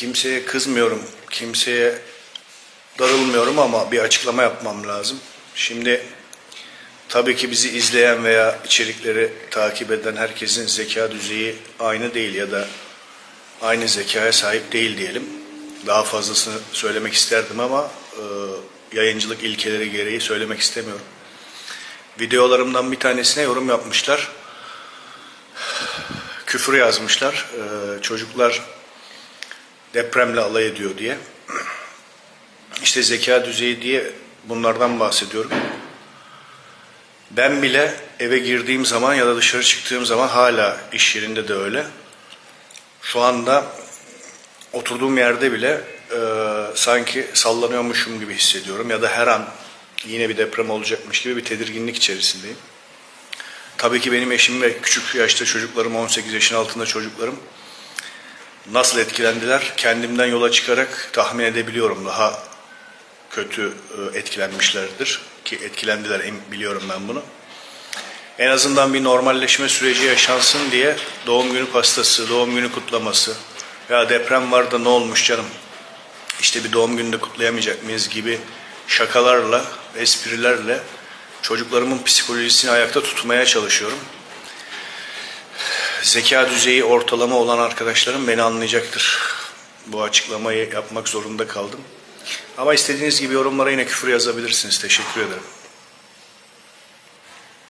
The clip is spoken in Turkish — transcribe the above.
kimseye kızmıyorum, kimseye darılmıyorum ama bir açıklama yapmam lazım. Şimdi tabii ki bizi izleyen veya içerikleri takip eden herkesin zeka düzeyi aynı değil ya da aynı zekaya sahip değil diyelim. Daha fazlasını söylemek isterdim ama e, yayıncılık ilkeleri gereği söylemek istemiyorum. Videolarımdan bir tanesine yorum yapmışlar. Küfür yazmışlar. E, çocuklar depremle alay ediyor diye. İşte zeka düzeyi diye bunlardan bahsediyorum. Ben bile eve girdiğim zaman ya da dışarı çıktığım zaman hala iş yerinde de öyle. Şu anda oturduğum yerde bile e, sanki sallanıyormuşum gibi hissediyorum ya da her an yine bir deprem olacakmış gibi bir tedirginlik içerisindeyim. Tabii ki benim eşim ve küçük yaşta çocuklarım, 18 yaşın altında çocuklarım nasıl etkilendiler kendimden yola çıkarak tahmin edebiliyorum. Daha kötü e, etkilenmişlerdir ki etkilendiler biliyorum ben bunu. En azından bir normalleşme süreci yaşansın diye doğum günü pastası, doğum günü kutlaması ya deprem var da ne olmuş canım işte bir doğum günü de kutlayamayacak mıyız gibi şakalarla, esprilerle çocuklarımın psikolojisini ayakta tutmaya çalışıyorum. Zeka düzeyi ortalama olan arkadaşlarım beni anlayacaktır. Bu açıklamayı yapmak zorunda kaldım. Ama istediğiniz gibi yorumlara yine küfür yazabilirsiniz. Teşekkür ederim.